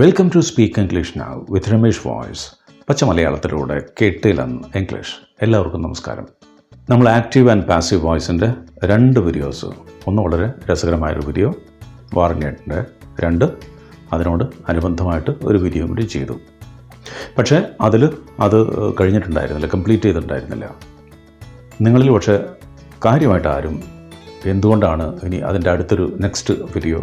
Welcome to speak English now with Ramesh voice പച്ച മലയാളത്തിലൂടെ കേട്ടിലൻ English എല്ലാവർക്കും നമസ്കാരം. നമ്മൾ ആക്റ്റീവ് ആൻഡ് പാസീവ് വോയിസിന്റെ രണ്ട് വീഡിയോസ് ഒന്ന് വളരെ രസകരമായൊരു വീഡിയോ വാറന്റിയുടെ രണ്ട് അതിനോട് അനുബന്ധമായിട്ട് ഒരു വീഡിയോ കൂടി ചെയ്തു. പക്ഷേ അതിൽ അത് കഴിഞ്ഞിട്ടുണ്ടായിരുന്നില്ല കംപ്ലീറ്റ് ചെയ്തിട്ടുണ്ടായിരുന്നില്ല. നിങ്ങളിൽ പക്ഷേ കാര്യമായിട്ട് ആരും എന്തുകൊണ്ടാണ് ഇനി അതിന്റെ അടുത്തൊരു നെക്സ്റ്റ് വീഡിയോ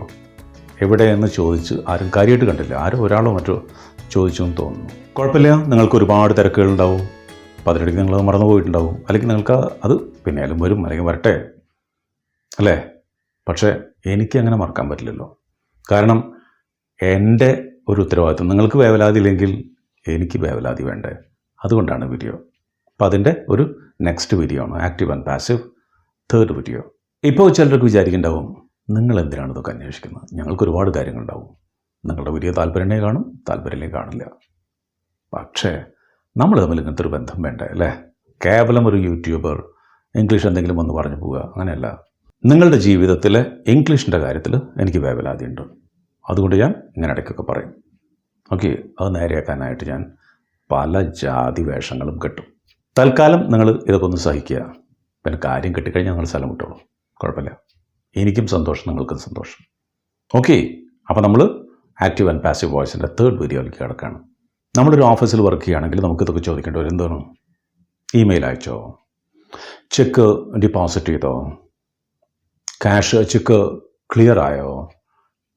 എവിടെയെന്ന് ചോദിച്ച് ആരും കാര്യമായിട്ട് കണ്ടില്ല. ആരും ഒരാളോ മറ്റോ ചോദിച്ചു എന്ന് തോന്നുന്നു. കുഴപ്പമില്ല. നിങ്ങൾക്ക് ഒരുപാട് തിരക്കുകളുണ്ടാവും. നിങ്ങൾ മറന്നു പോയിട്ടുണ്ടാവും. അല്ലെങ്കിൽ നിങ്ങൾക്ക് അത് പിന്നെയാലും വരും. അല്ലെങ്കിൽ വരട്ടെ. അല്ലേ? പക്ഷേ എനിക്ക് അങ്ങനെ മറക്കാൻ പറ്റില്ലല്ലോ. കാരണം എന്റെ ഒരു ഉത്തരവാദിത്വം. നിങ്ങൾക്ക് വേവലാതി ഇല്ലെങ്കിൽ എനിക്ക് വേവലാതി വേണ്ടേ? അതുകൊണ്ടാണ് വീഡിയോ. അപ്പോൾ അതിന്റെ ഒരു നെക്സ്റ്റ് വീഡിയോ ആണ്. Active and passive. Third video. ഇപ്പോൾ ചിലർക്ക് വിചാരിക്കുന്നുണ്ടാവും നിങ്ങൾ എന്തിനാണ് ഇതൊക്കെ അന്വേഷിക്കുന്നത്? ഞങ്ങൾക്ക് ഒരുപാട് കാര്യങ്ങളുണ്ടാവും. നിങ്ങളുടെ വലിയ താല്പര്യമേ കാണും താല്പര്യമേ കാണില്ല. പക്ഷേ നമ്മൾ തമ്മിൽ ഇങ്ങനത്തെ ഒരു ബന്ധം വേണ്ട അല്ലേ? കേവലം ഒരു യൂട്യൂബർ ഇംഗ്ലീഷ് എന്തെങ്കിലും ഒന്ന് പറഞ്ഞു പോവുക അങ്ങനെയല്ല. നിങ്ങളുടെ ജീവിതത്തിൽ ഇംഗ്ലീഷിന്റെ കാര്യത്തിൽ എനിക്ക് വേവലാതിയുണ്ട്. അതുകൊണ്ട് ഞാൻ ഇങ്ങനെ ഇടയ്ക്കൊക്കെ പറയും. ഓക്കെ അത് നേരെയാക്കാനായിട്ട് ഞാൻ പല ജാതി വേഷങ്ങളും കെട്ടും. തൽക്കാലം നിങ്ങൾ ഇതൊക്കെ ഒന്ന് സഹിക്കുക. പിന്നെ കാര്യം കിട്ടിക്കഴിഞ്ഞാൽ നിങ്ങൾ സ്ഥലം വിട്ടോളൂ. കുഴപ്പമില്ല. എനിക്കും സന്തോഷം നിങ്ങൾക്കും സന്തോഷം. ഓക്കെ അപ്പോൾ നമ്മൾ ആക്റ്റീവ് ആൻഡ് പാസീവ് വോയിസിന്റെ തേർഡ് വീഡിയോയിലേക്ക് കിടക്കുകയാണ് നമ്മളൊരു ഓഫീസിൽ വർക്ക് ചെയ്യുകയാണെങ്കിൽ നമുക്ക് ഇതൊക്കെ ചോദിക്കേണ്ടി വരും. എന്താണ്? ഇമെയിൽ അയച്ചോ? ചെക്ക് ഡിപ്പോസിറ്റ് ചെയ്തോ? ക്യാഷ് ചെക്ക് ക്ലിയർ ആയോ?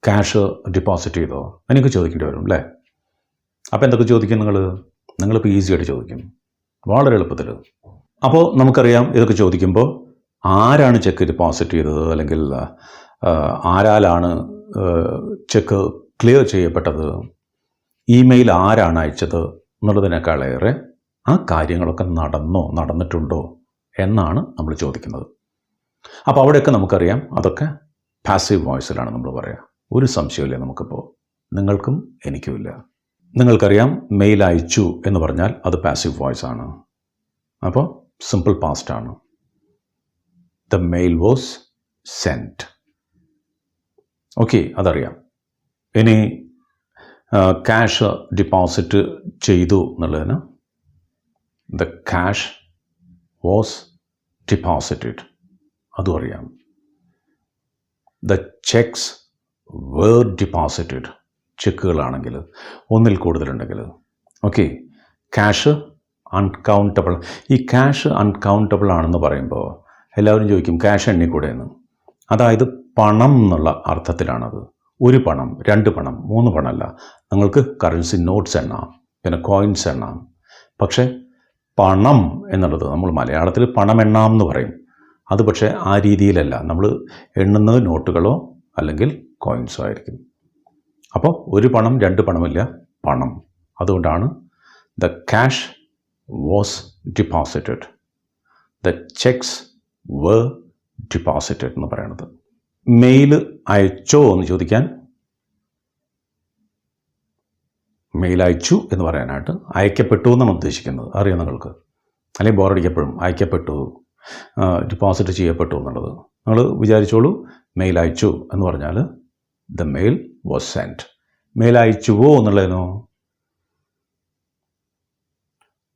ക്യാഷ് ഡിപ്പോസിറ്റ് ചെയ്തോ? എനിക്ക് ചോദിക്കേണ്ടി വരും അല്ലേ? അപ്പോൾ എന്തൊക്കെ ചോദിക്കും നിങ്ങൾ നിങ്ങളിപ്പോൾ ഈസി ആയിട്ട് ചോദിക്കും. വളരെ എളുപ്പത്തിൽ അപ്പോൾ നമുക്കറിയാം ഇതൊക്കെ ചോദിക്കുമ്പോൾ ആരാണ് ചെക്ക് ഡെപ്പോസിറ്റ് ചെയ്തത്? അല്ലെങ്കിൽ ആരാലാണ് ചെക്ക് ക്ലിയർ ചെയ്യപ്പെട്ടത്? ഇമെയിൽ ആരാണ് അയച്ചത് എന്നുള്ളതിനേക്കാളേറെ ആ കാര്യങ്ങളൊക്കെ നടന്നോ നടന്നിട്ടുണ്ടോ എന്നാണ് നമ്മൾ ചോദിക്കുന്നത്. അപ്പോൾ അവിടെയൊക്കെ നമുക്കറിയാം അതൊക്കെ പാസീവ് വോയിസിലാണ് നമ്മൾ പറയുക ഒരു സംശയമില്ല നമുക്കിപ്പോൾ നിങ്ങൾക്കും എനിക്കുമില്ല. നിങ്ങൾക്കറിയാം മെയിൽ അയച്ചു എന്ന് പറഞ്ഞാൽ അത് പാസീവ് വോയിസ് ആണ് അപ്പോൾ സിമ്പിൾ പാസ്റ്റ് ആണ്. The mail was sent okay അതറിയാം. ഇനി ക്യാഷ് ഡിപ്പോസിറ്റ് ചെയ്തു എന്നുള്ളതിന് ദ ക്യാഷ് വാസ് ഡിപ്പോസിറ്റഡ് അതും അറിയാം. ദ ചെക്സ് വേർ ഡിപ്പോസിറ്റഡ് ചെക്കുകളാണെങ്കിൽ ഒന്നിൽ കൂടുതലുണ്ടെങ്കിൽ. ഓക്കെ ക്യാഷ് അൺകൗണ്ടബിൾ ഈ ക്യാഷ് അൺകൗണ്ടബിൾ ആണെന്ന് പറയുമ്പോൾ എല്ലാവരും ചോദിക്കും ക്യാഷ് എണ്ണിക്കൂടെ എന്ന്? അതായത് പണം എന്നുള്ള അർത്ഥത്തിലാണത്. ഒരു പണം രണ്ട് പണം മൂന്ന് പണമല്ല നിങ്ങൾക്ക് കറൻസി നോട്ട്സ് എണ്ണാം പിന്നെ കോയിൻസ് എണ്ണാം. പക്ഷേ പണം എന്നുള്ളത് നമ്മൾ മലയാളത്തിൽ പണം എണ്ണാം എന്ന് പറയും. അത് പക്ഷേ ആ രീതിയിലല്ല. നമ്മൾ എണ്ണുന്നത് നോട്ടുകളോ അല്ലെങ്കിൽ കോയിൻസോ ആയിരിക്കും. അപ്പോൾ ഒരു പണം രണ്ട് പണമില്ല പണം. അതുകൊണ്ടാണ് the cash was deposited the cheques were deposited എന്ന് പറയുന്നത് മെയിൽ അയച്ചോ എന്ന് ചോദിക്കാൻ മെയിൽ അയച്ചു എന്ന് പറയാനായിട്ട് അയക്കപ്പെട്ടു എന്നാണ് ഉദ്ദേശിക്കുന്നത്. അറിയാം നിങ്ങൾക്ക്? അല്ലെങ്കിൽ ബോറടിക്കപ്പെടും അയക്കപ്പെട്ടു. ഡിപ്പോസിറ്റ് ചെയ്യപ്പെട്ടു എന്നുള്ളത്. നിങ്ങൾ വിചാരിച്ചോളൂ മെയിൽ അയച്ചു എന്ന് പറഞ്ഞാൽ the mail was sent mail അയച്ചുവോ എന്നുള്ളതിനോ?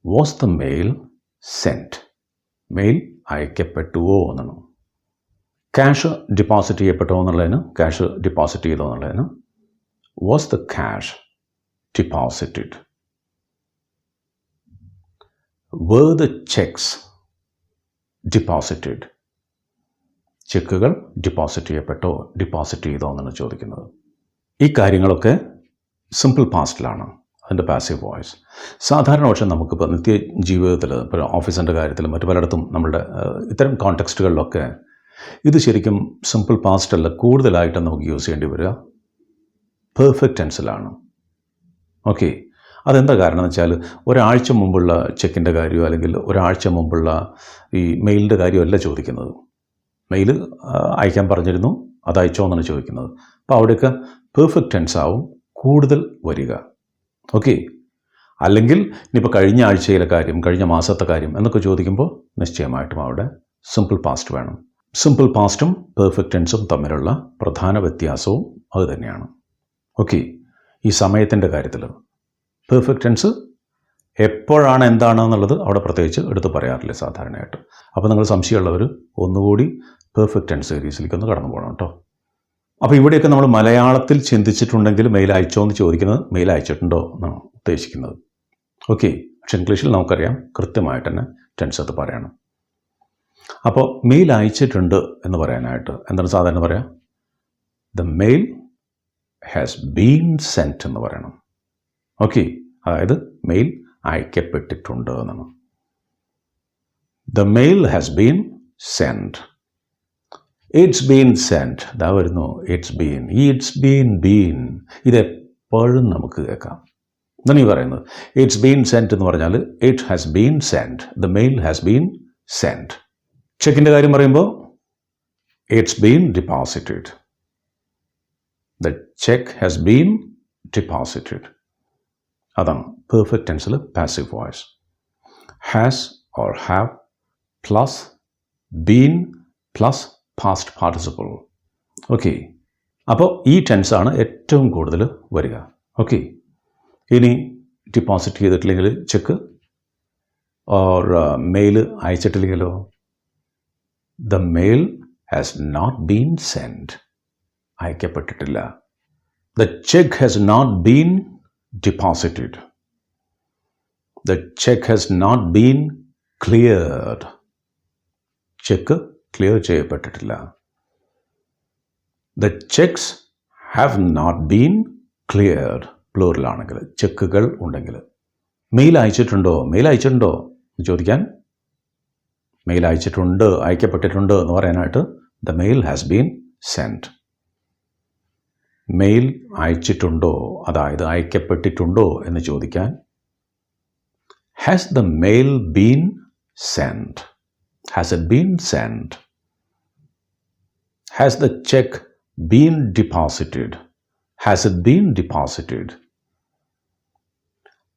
Was the mail sent mail അയക്കപ്പെട്ടുവോ എന്നാണ് ക്യാഷ് ഡിപ്പോസിറ്റ് ചെയ്യപ്പെട്ടോ എന്നുള്ളതിന് ക്യാഷ് ഡിപ്പോസിറ്റ് ചെയ്തോ എന്നുള്ളതിന് was the cash deposited were the cheques deposited ചെക്കുകൾ deposit ചെയ്യപ്പെട്ടോ ഡിപ്പോസിറ്റ് ചെയ്തോ എന്നാണ് ചോദിക്കുന്നത്. ഈ കാര്യങ്ങളൊക്കെ സിമ്പിൾ പാസ്റ്റിലാണ് അതിന്റെ പാസീവ് വോയിസ് സാധാരണ പക്ഷേ നമുക്കിപ്പോൾ നിത്യ ജീവിതത്തിൽ ഇപ്പോൾ ഓഫീസിന്റെ കാര്യത്തിൽ മറ്റു പലയിടത്തും നമ്മുടെ ഏഹ്, ഇത്തരം കോൺടെക്സ്റ്റുകളിലൊക്കെ ഇത് ശരിക്കും സിമ്പിൾ പാസ്റ്റ് അല്ല കൂടുതലായിട്ട് നമുക്ക് യൂസ് ചെയ്യേണ്ടി വരിക. പെർഫെക്റ്റ് ടെൻസിലാണ് ഓക്കെ അതെന്താ കാരണം എന്ന് വെച്ചാൽ ഒരാഴ്ച മുമ്പുള്ള ചെക്കിന്റെ കാര്യമോ അല്ലെങ്കിൽ ഒരാഴ്ച മുമ്പുള്ള ഈ മെയിലിന്റെ കാര്യമല്ല ചോദിക്കുന്നത്. മെയിൽ അയക്കാൻ പറഞ്ഞിരുന്നു അത് അയച്ചോ എന്നാണ് ചോദിക്കുന്നത്. അപ്പോൾ അവിടെയൊക്കെ പെർഫെക്റ്റ് ടെൻസ് ആവും കൂടുതൽ വരിക. ഓക്കെ അല്ലെങ്കിൽ ഇനിയിപ്പോൾ കഴിഞ്ഞ ആഴ്ചയിലെ കാര്യം കഴിഞ്ഞ മാസത്തെ കാര്യം എന്നൊക്കെ ചോദിക്കുമ്പോൾ നിശ്ചയമായിട്ടും അവിടെ സിമ്പിൾ പാസ്റ്റ് വേണം. സിമ്പിൾ പാസ്റ്റും പെർഫെക്റ്റ് ടെൻസും തമ്മിലുള്ള പ്രധാന വ്യത്യാസവും അത് തന്നെയാണ്. ഓക്കെ ഈ സമയത്തിന്റെ കാര്യത്തിൽ പെർഫെക്റ്റ് ടെൻസ് എപ്പോഴാണ് എന്താണ് എന്നുള്ളത് അവിടെ പ്രത്യേകിച്ച് എടുത്ത് പറയാറില്ല സാധാരണയായിട്ട്. അപ്പോൾ നിങ്ങൾ സംശയമുള്ളവർ ഒന്നുകൂടി പെർഫെക്റ്റ് ടെൻസ് സീരീസിലേക്ക് ഒന്ന് കടന്നു പോകണം കേട്ടോ. അപ്പോൾ ഇവിടെയൊക്കെ നമ്മൾ മലയാളത്തിൽ ചിന്തിച്ചിട്ടുണ്ടെങ്കിൽ മെയിൽ അയച്ചോ എന്ന് ചോദിക്കുന്നത് മെയിൽ അയച്ചിട്ടുണ്ടോ എന്നാണ് ഉദ്ദേശിക്കുന്നത്. ഓക്കെ പക്ഷെ ഇംഗ്ലീഷിൽ നമുക്കറിയാം. കൃത്യമായിട്ട് തന്നെ അത് പറയണം. അപ്പോൾ മെയിൽ അയച്ചിട്ടുണ്ട് എന്ന് പറയാനായിട്ട് എന്താണ് സാധാരണ പറയാം? The mail has been sent എന്ന് പറയണം. ഓക്കെ അതായത് മെയിൽ അയക്കപ്പെട്ടിട്ടുണ്ട് എന്നാണ്. The mail has been sent it's been sent ഇതാ വരുന്നു. It's been it's been been ഇതെപ്പോഴും നമുക്ക് കേൾക്കാം. എന്താണ് ഈ പറയുന്നത്. ഇറ്റ്സ് ബീൻ സെന്റ് എന്ന് പറഞ്ഞാൽ it has been sent the mail has been sent ചെക്കിന്റെ കാര്യം പറയുമ്പോൾ it's been deposited the cheque has been deposited അതാണ് perfect ടെൻസിൽ passive voice has or have plus been plus past participle okay അപ്പോൾ ഈ ടെൻസാണ് ഏറ്റവും കൂടുതൽ വരിക. ഓക്കെ ഇനി ഡിപ്പോസിറ്റ് ചെയ്തിട്ടില്ലെങ്കിൽ cheque or mail അയച്ചിട്ടില്ലെങ്കിലോ? The mail has not been send അയക്കപ്പെട്ടിട്ടില്ല. The cheque has not been deposited the cheque has not been cleared cheque clear ചെയ്യപ്പെട്ടിട്ടില്ല. The cheques have not been cleared പ്ലൂറിലാണെങ്കിൽ ചെക്കുകൾ ഉണ്ടെങ്കിൽ. Mail അയച്ചിട്ടുണ്ടോ? Mail അയച്ചിട്ടുണ്ടോ? എന്ന് ചോദിക്കാൻ. Mail അയച്ചിട്ടുണ്ട് അയക്കപ്പെട്ടിട്ടുണ്ട് എന്ന് പറയാനായിട്ട് the mail has been sent mail അയച്ചിട്ടുണ്ടോ? അതായത് അയക്കപ്പെട്ടിട്ടുണ്ടോ എന്ന് ചോദിക്കാൻ. Has the mail been sent has it been sent? Has the check been deposited? Has it been deposited?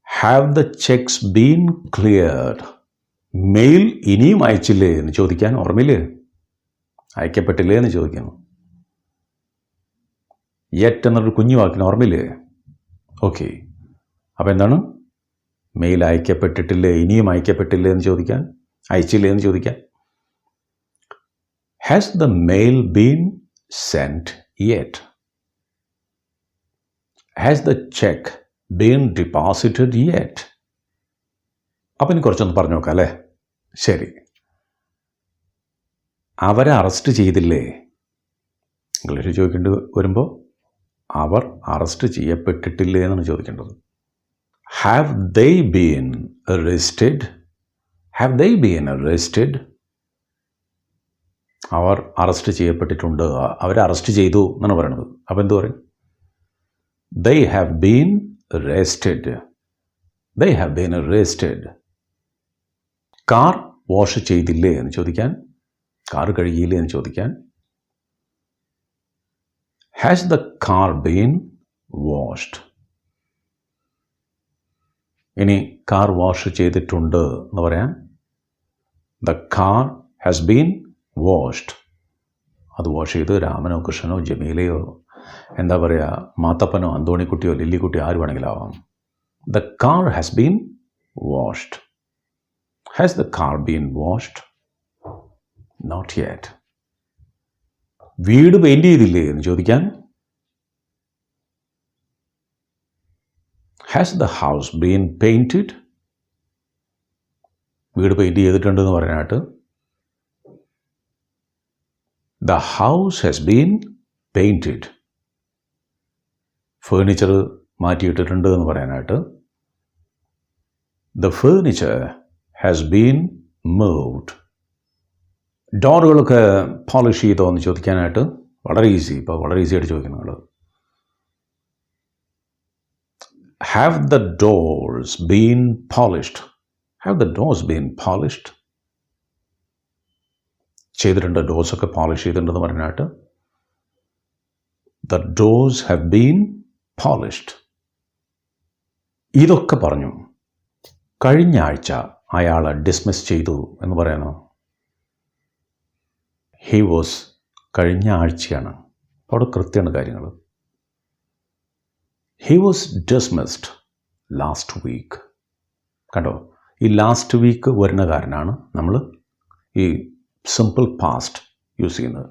Have the cheques been cleared mail ഇനിയും അയച്ചില്ലേ എന്ന് ചോദിക്കാൻ ഓർമ്മയില്ലേ അയക്കപ്പെട്ടില്ലേ എന്ന് ചോദിക്കുന്നു യെറ്റ് എന്നൊരു കുഞ്ഞു വാക്കിന് ഓർമ്മയില്ലേ ഓക്കെ അപ്പോൾ എന്താണ് മെയിൽ അയക്കപ്പെട്ടിട്ടില്ലേ ഇനിയും അയക്കപ്പെട്ടില്ലേ എന്ന് ചോദിക്കാൻ അയച്ചില്ലേ എന്ന് ചോദിക്കാം. Has the mail been sent yet has the cheque been deposited yet അപ്പം ഇനി കുറച്ചൊന്ന് പറഞ്ഞു നോക്കാം അല്ലേ? ശരി. അവരെ അറസ്റ്റ് ചെയ്തില്ലേ? ഇംഗ്ലീഷ് ചോദിക്കേണ്ടി വരുമ്പോൾ അവർ അറസ്റ്റ് ചെയ്യപ്പെട്ടിട്ടില്ലേ എന്നാണ് ചോദിക്കേണ്ടത്. Have they been arrested have they been arrested our arrest ചെയ്യപ്പെട്ടിട്ടുണ്ട്. അവരെ അറസ്റ്റ് ചെയ്തു എന്നാണ് പറയുന്നത്. അപ്പോൾ എന്തു പറയും? They have been arrested they have been arrested car wash ചെയ്തില്ലേ എന്ന് ചോദിക്കാൻ? കാർ കഴുകിയില്ലേ എന്ന് ചോദിക്കാൻ? Has the car been washed ഇനി കാർ വാഷ് ചെയ്തിട്ടുണ്ട് എന്ന് പറയാൻ the car has been washed അത് വാഷ് ചെയ്ത് രാമനോ കൃഷ്ണനോ ജമീലയോ എന്താ പറയുക മാത്തപ്പനോ അന്തോണിക്കുട്ടിയോ ലില്ലിക്കുട്ടിയോ ആര് വേണമെങ്കിലും ആവാം the car has been washed has the car been washed not yet വീട് പെയിന്റ് ചെയ്തില്ലേ എന്ന് ചോദിക്കാൻ? Has the house been painted വീട് പെയിന്റ് ചെയ്തിട്ടുണ്ടെന്ന് പറയാനായിട്ട് the house has been painted furniture മാറ്റിയിട്ടിട്ടുണ്ട് എന്ന് പറയാനായിട്ട്. The furniture has been moved ഡോറുകളൊക്കെ polish ചെയ്തോ എന്ന് ചോദിക്കാനായിട്ട് വളരെ ഈസി ഇപ്പോൾ വളരെ ഈസി ആയിട്ട് ചോദിക്കുന്നു നിങ്ങൾ have the doors been polished have the doors been polished ചെയ്തിട്ടുണ്ട് ഡോസൊക്കെ പോളിഷ് ചെയ്തിട്ടുണ്ടെന്ന് പറഞ്ഞിട്ട്. The doors have been polished ഇതൊക്കെ പറഞ്ഞു. കഴിഞ്ഞ ആഴ്ച അയാൾ ഡിസ്മിസ് ചെയ്തു എന്ന് പറയണോ? ഹി വാസ് കഴിഞ്ഞ ആഴ്ചയാണ്. അവിടെ കൃത്യമാണ് കാര്യങ്ങൾ he was dismissed last week കണ്ടോ? ഈ ലാസ്റ്റ് വീക്ക് വരുന്ന കാരനാണ് നമ്മൾ ഈ സിമ്പിൾ പാസ്റ്റ് യൂസ് ചെയ്യുന്നത്.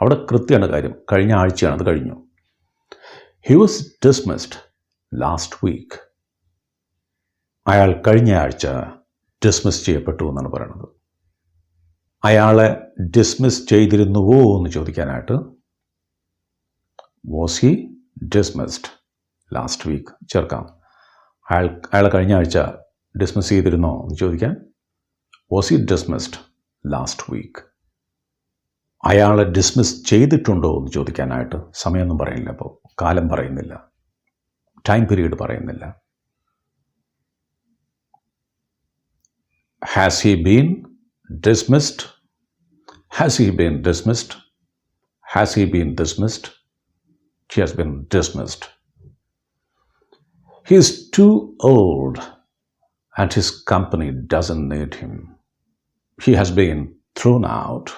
അവിടെ കൃത്യമാണ് കാര്യം. കഴിഞ്ഞ ആഴ്ചയാണ് അത് കഴിഞ്ഞു. He was dismissed last week അയാൾ കഴിഞ്ഞ ആഴ്ച ഡിസ്മിസ് ചെയ്യപ്പെട്ടു എന്നാണ് പറയുന്നത്. അയാളെ ഡിസ്മിസ് ചെയ്തിരുന്നുവോ എന്ന് ചോദിക്കാനായിട്ട് was he dismissed last week ചേർക്കാം. അയാൾ അയാളെ കഴിഞ്ഞ ആഴ്ച ഡിസ്മിസ് ചെയ്തിരുന്നോ എന്ന് ചോദിക്കാൻ was he dismissed last week അയാളെ ഡിസ്മിസ് ചെയ്തിട്ടുണ്ടോ എന്ന് ചോദിക്കാനായിട്ട് സമയമൊന്നും പറയുന്നില്ല അപ്പോൾ കാലം പറയുന്നില്ല. ടൈം പീരീഡ് പറയുന്നില്ല. Has he been dismissed has he been dismissed has he been dismissed he has been dismissed he is too old and his company doesn't need him. He has been thrown out.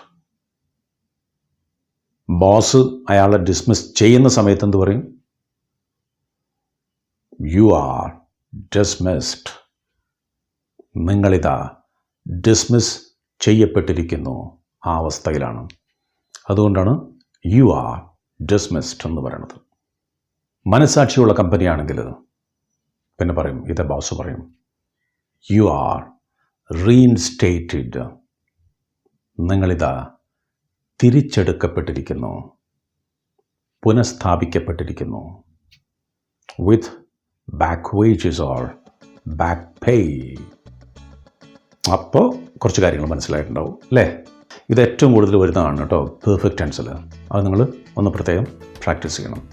Boss അയാളെ dismiss ചെയ്യുന്ന സമയത്ത് എന്ത് പറയും? You are dismissed നിങ്ങളിതാ dismiss ചെയ്യപ്പെട്ടിരിക്കുന്നു ആ അവസ്ഥയിലാണ്. അതുകൊണ്ടാണ് യു ആർ ഡിസ്മിസ്ഡ് എന്ന് പറയുന്നത് മനസാക്ഷിയുള്ള കമ്പനിയാണെങ്കിൽ പിന്നെ പറയും ഇതേ ബോസ് പറയും. യു ആർ റീഇൻസ്റ്റേറ്റഡ് നിങ്ങളിതാ തിരിച്ചെടുക്കപ്പെട്ടിരിക്കുന്നു. പുനഃസ്ഥാപിക്കപ്പെട്ടിരിക്കുന്നു. With back wages or back pay അപ്പോൾ കുറച്ച് കാര്യങ്ങൾ മനസ്സിലായിട്ടുണ്ടാവും അല്ലേ? ഇത് ഏറ്റവും കൂടുതൽ വരുന്നതാണ് കേട്ടോ പെർഫെക്റ്റ് ടെൻസിൽ അത് നിങ്ങൾ ഒന്ന് പ്രത്യേകം പ്രാക്ടീസ് ചെയ്യണം.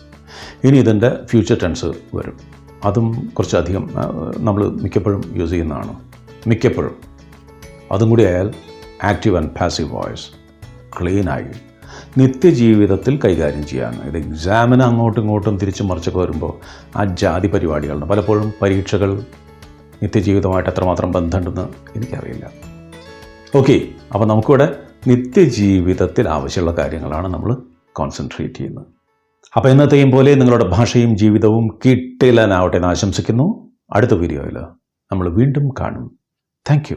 ഇനി ഇതിന്റെ ഫ്യൂച്ചർ ടെൻസ് വരും. അതും കുറച്ചധികം നമ്മൾ മിക്കപ്പോഴും യൂസ് ചെയ്യുന്നതാണ്. മിക്കപ്പോഴും. അതും കൂടി ആയാൽ ആക്റ്റീവ് ആൻഡ് പാസീവ് വോയിസ് ക്ലീനായി നിത്യജീവിതത്തിൽ കൈകാര്യം ചെയ്യാൻ ഇത് എക്സാമിന് അങ്ങോട്ടും ഇങ്ങോട്ടും തിരിച്ചു മറിച്ചൊക്കെ വരുമ്പോൾ ആ ജാതി പരിപാടികളുണ്ട്. പലപ്പോഴും പരീക്ഷകൾ നിത്യജീവിതമായിട്ട് എത്രമാത്രം ബന്ധമുണ്ടെന്ന് എനിക്കറിയില്ല. ഓക്കെ അപ്പോൾ നമുക്കിവിടെ നിത്യജീവിതത്തിൽ ആവശ്യമുള്ള കാര്യങ്ങളാണ് നമ്മൾ കോൺസെൻട്രേറ്റ് ചെയ്യുന്നത്. അപ്പോൾ ഇന്നത്തെയും പോലെ നിങ്ങളുടെ ഭാഷയും ജീവിതവും കിട്ടില്ലാനാവട്ടെ എന്ന് ആശംസിക്കുന്നു. അടുത്ത വീഡിയോയിൽ നമ്മൾ വീണ്ടും കാണും. താങ്ക്